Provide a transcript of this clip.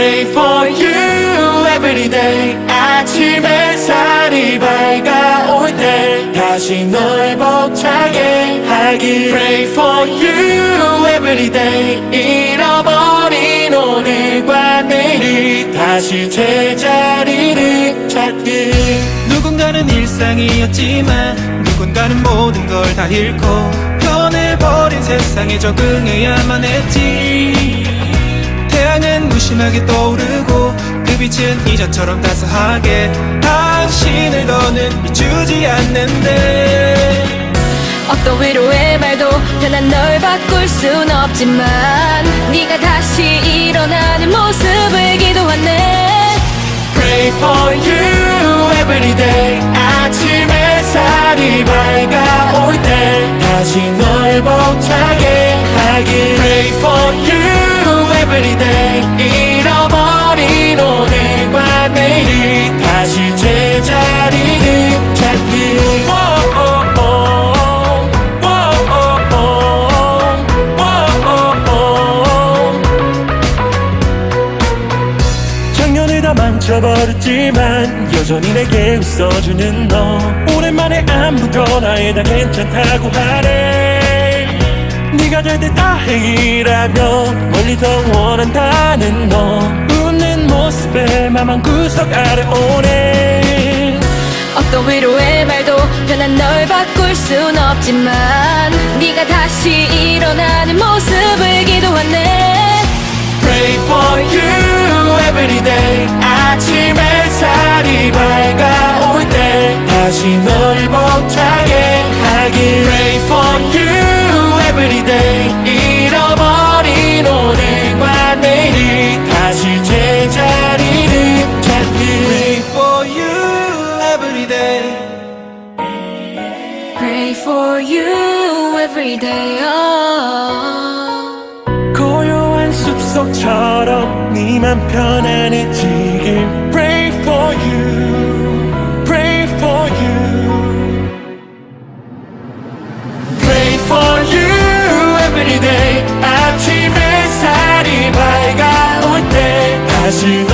Pray for you every day. 아침 햇살이 밝아올 때 다시 널 벅차게 하길. Pray for you every day. 잃어버린 오늘과 내일이 다시 제자리를 찾길. 누군가는 일상이었지만 누군가는 모든 걸 다 잃고 변해버린 세상에 적응해야만 했지 심하게 떠오르고 그 빛은 이전처럼 따스하게 당신을 더는 비추지 않는데. 어떤 위로의 말도 편한 널 바꿀 순 없지만 네가 다시 일어나는 모습을 기도하네. Pray for you every day. 아침 햇살이 밝아올 때 다시 널 벅차게 하길. Pray for you every day 다시 제자리를 whoa. 작년을 다 망쳐버렸지만 여전히 내게 웃어주는 너. 오랜만에 안부도 나에 다 괜찮다고 하네. 네가 절대 다행이라며 멀리서 원한다는 너 모습에 맘한 구석 아래 오네. 어떤 위로의 말도 편한 널 바꿀 순 없지만 네가 다시 일어나는 모습을 기도하네. Pray for you every day. 아침 햇살이 day Pray for you every day oh. 고요한 숲속처럼 네맘 편안해지길 Pray for you Pray for you Pray for you every day 아침 햇살이 밝아올 때 다시